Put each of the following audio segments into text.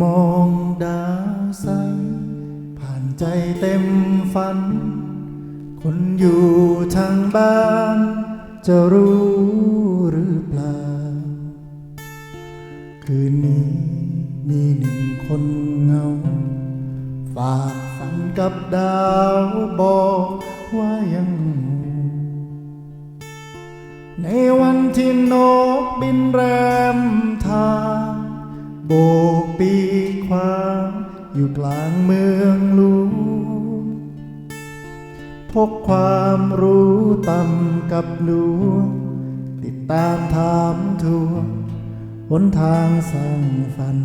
มองดาวสังผ่านใจเต็มฝัน คนอยู่ทางบ้าน จะรู้หรือเปล่า คืนนี้มีหนึ่งคนเงา ฝากฝันกับดาวบอกว่ายังในวันที่นกบินแรมทาง โบกปีกความอยู่กลางเมืองหลวงพกความรู้ต่ำกับดวงติดตามถามทัวหนทางสร้างฝัน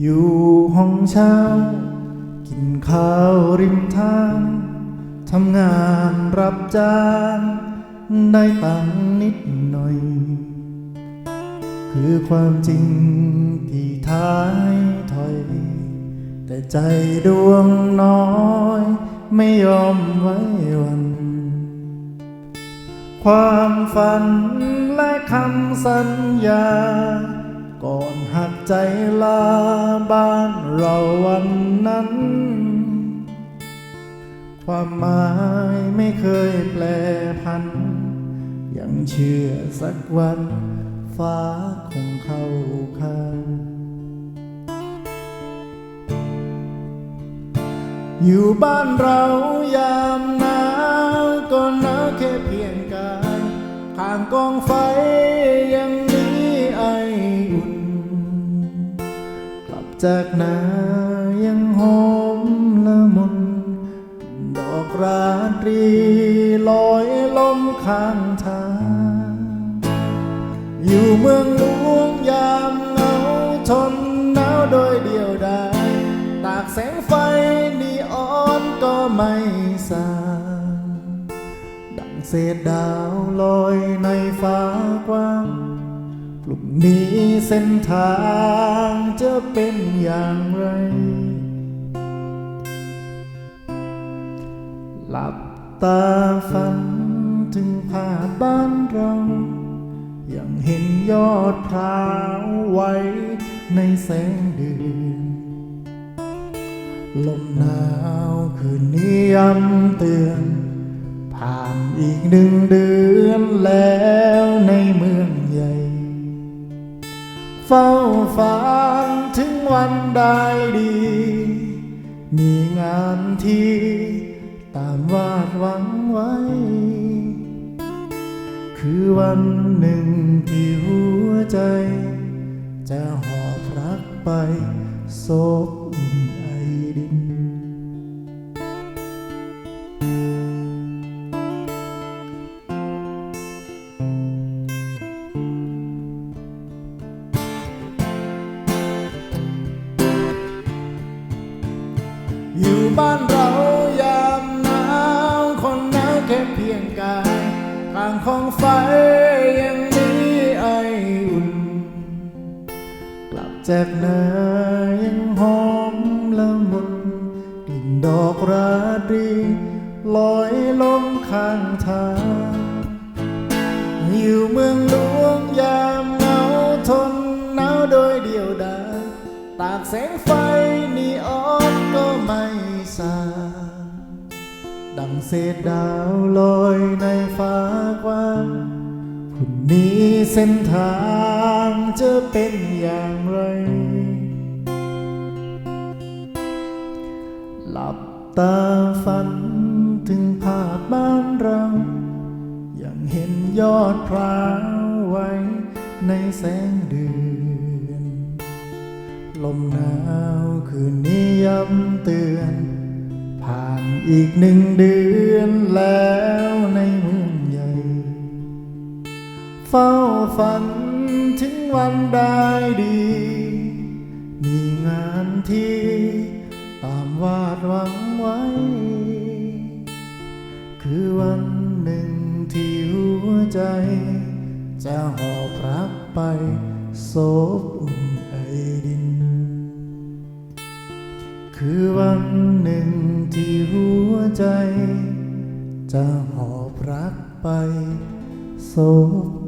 อยู่ห้องเช่ากินข้าวริมทางทำงานรับจ้างได้ตังนิด คือความจริงที่ท้ายถอย แต่ใจดวงน้อย ไม่ยอมไว้วัน ความฝันและคำสัญญา ก่อนหักใจลาบ้านเราวันนั้น ความหมายไม่เคยแปลพัน ยังเชื่อสักวัน ฟ้าคงเข้าข้าง อยู่บ้านเรายามหนาวก็หนาวแค่เพียงกายข้างกองไฟยังมีไออุ่น กลับจากนายังหอมละมุนดอกราตรี เมืองหลวงยามเหงาทนหนาวโดยเดียวดายตากแสงไฟนีออนก็ไม่สางดังเศษดาวลอยในฟ้ากว้างพรุ่งนี้เส้นทางจะเป็นอย่างไร หลับตาฝันถึงภาพบ้านเรา ยังเห็นยอดพร้าวไว้ในแสงเดือนลมหนาวคืนนี้ย้ำเตือน ผ่านอีกหนึ่งเดือนแล้วในเมืองใหญ่ เฝ้าฝันถึงวันได้ดี มีงานที่ตามวาดหวังไว้ คือวันหนึ่งที่หัวใจ จะหอบรักไปโศกอุ่นไอดิน อยู่บ้านเรายามหนาวคนหนาวแค่เพียงกายางของไฟยังมีไออุ่น กลับจากนายังหอมละมุนกลิ่นดอกราตรีลอยลมข้างทางอยู่เมืองหลวงยามเหงาทนหนาวโดยเดียวดายตากแสงไฟนีออนก็ไม่สางดั งเศษดาวลอยในฟ้ากว้างพรุ่งนี้เส้นทางจะเป็นอย่างไร หลับตาฝันถึงภาพบ้านเรายังเห็นยอดพร้าวไว้ในแสงเดือน ลมหนาวคืนนี้ย้ำเตือน ผ่านอีกหนึ่งเดือนแล้วในเมืองใหญ่ เฝ้าฝันถึงวันได้ดี มีงานที่ตามวาดหวังไว้ คือวันหนึ่งที่หัวใจ จะหอบรักไปโศบอุ่นไอดิน คือวันหนึ่ง ที่หัวใจ จะหอบรักไปโศบ